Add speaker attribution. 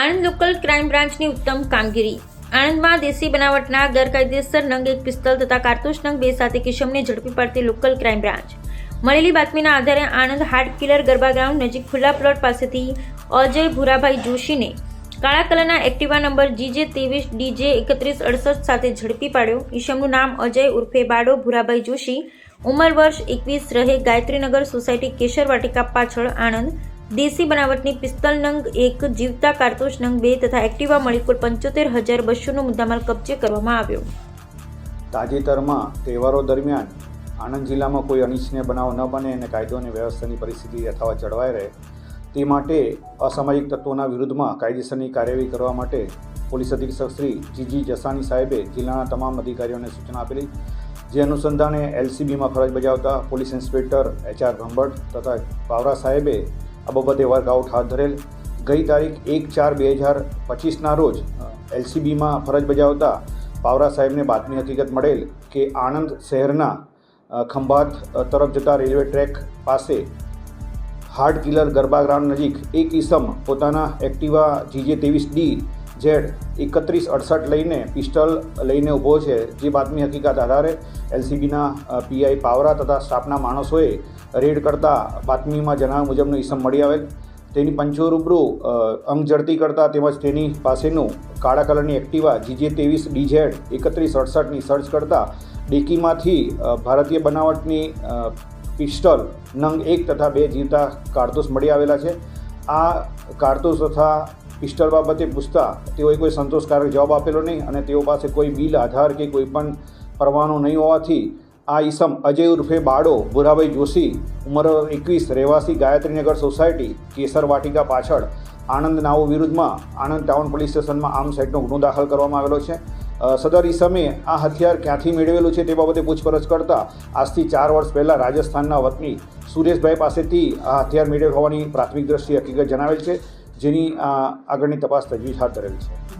Speaker 1: Anand local crime બ્રાન્ચની ઉત્તમ કામગીરી. આણંદમાં દેશી બનાવટના ગેરકાયદેસર નંગ એક પિસ્તલ તથા કારતૂસ નંગ બે સાથે કિશમને ઝડપી પાડતી લોકલ ક્રાઇમ બ્રાન્ચ. મળેલી બાતમીના આધારે Anand hard killer garba ground નજીક ખુલ્લા પ્લોટ પાસેથી અજય ભુરાભાઈ જોશીને કાળા કલરના એક્ટિવા નંબર જીજે ત્રેવીસ, ડીજે એકત્રીસ, અડસઠ સાથે ઝડપી પાડ્યો. ઈશમનું નામ અજય ઉર્ફે બાડો ભુરાભાઈ જોશી. ઉંમર વર્ષ એકવીસ રહે ગાયત્રીનગર સોસાયટી કેશર વાટિકા પાછળ આણંદ દેશી બનાવટની પિસ્તલ નંગ, એક જીવતા કારતૂસ નંગ, બે તથા એક્ટિવા મળી કુલ પંચોતેર હજાર બસોનો મુદ્દામાલ કબજે કરવામાં આવ્યો.
Speaker 2: તાજેતરમાં તહેવારો દરમિયાન આણંદ જિલ્લામાં કોઈ અનિચ્છનીય બનાવ ન બને અને કાયદો અને વ્યવસ્થાની પરિસ્થિતિ યથાવત જળવાઈ રહે, તે માટે અસામાજિક તત્વોના વિરુદ્ધમાં કાયદેસરની કાર્યવાહી કરવા માટે પોલીસ અધિક્ષક શ્રી જીજી જસાણી સાહેબે જિલ્લાના તમામ અધિકારીઓને સૂચના આપેલી, જે અનુસંધાને એલસીબીમાં ફરજ બજાવતા પોલીસ ઇન્સ્પેક્ટર એચઆર ભંભટ તથા પાવરા સાહેબે આ બાબતે વર્કઆઉટ હાથ ધરેલ. ગઈ તારીખ એક ચાર બે હજાર પચીસના રોજ એલસીબીમાં ફરજ બજાવતા પાવરા સાહેબને બાતમી હકીકત મળેલ કે આણંદ શહેરના ખંભાત તરફ જતા રેલવે ટ્રેક પાસે હાર્ડ કિલર ગરબા ગ્રાઉન્ડ નજીક એક ઈસમ પોતાના એક્ટિવા જીજે ત્રેવીસ ડી ઝેડ એકત્રીસ અડસઠ લઈને પિસ્ટલ લઈને ઊભો છે. જે બાતમી હકીકત આધારે એલસીબીના પીઆઈ પાવરા તથા સ્ટાફના માણસોએ રેડ કરતા બાતમીમાં જણાવ્યા મુજબનો ઈસમ મળી આવેલ તેની પંચો રૂબરૂ અંગ ઝડતી કરતા તેમજ તેની પાસેનું કાળા કલરની એક્ટિવા જીજે ત્રેવીસ ડીઝેડ એકત્રીસ અડસઠની સર્ચ કરતા ડેકીમાંથી ભારતીય બનાવટની પિસ્ટલ નંગ એક તથા બે જીવતા કારતૂસ મળી આવેલા છે. આ કારતૂસ તથા પિસ્ટલ બાબતે પૂછતા તેઓએ કોઈ સંતોષકારક જવાબ આપેલો નહીં અને તેઓ પાસે કોઈ બિલ, આધાર કે કોઈ પણ પરવાનો નહીં હોવાથી આ ઈસમ અજય ઉર્ફે બાડો ભુરાભાઈ જોશી, ઉંમર એકવીસ, રહેવાસી ગાયત્રીનગર સોસાયટી, કેસર વાટિકા પાછળ, આણંદ નાઓ વિરુદ્ધમાં, આણંદ ટાઉન પોલીસ સ્ટેશનમાં આમ સાઇડનો ગુનો દાખલ કરવામાં આવેલો છે. સદર ઈસમે આ હથિયાર ક્યાંથી મેળવેલું છે તે બાબતે પૂછપરછ કરતા આજથી ચાર વર્ષ પહેલાં રાજસ્થાનના વતની સુરેશભાઈ પાસેથી આ હથિયાર મેળવેલ હોવાની પ્રાથમિક દ્રષ્ટિએ હકીકત જણાવેલ છે. જેની આગળની તપાસ તજવીજ હાથ ધરેલ છે.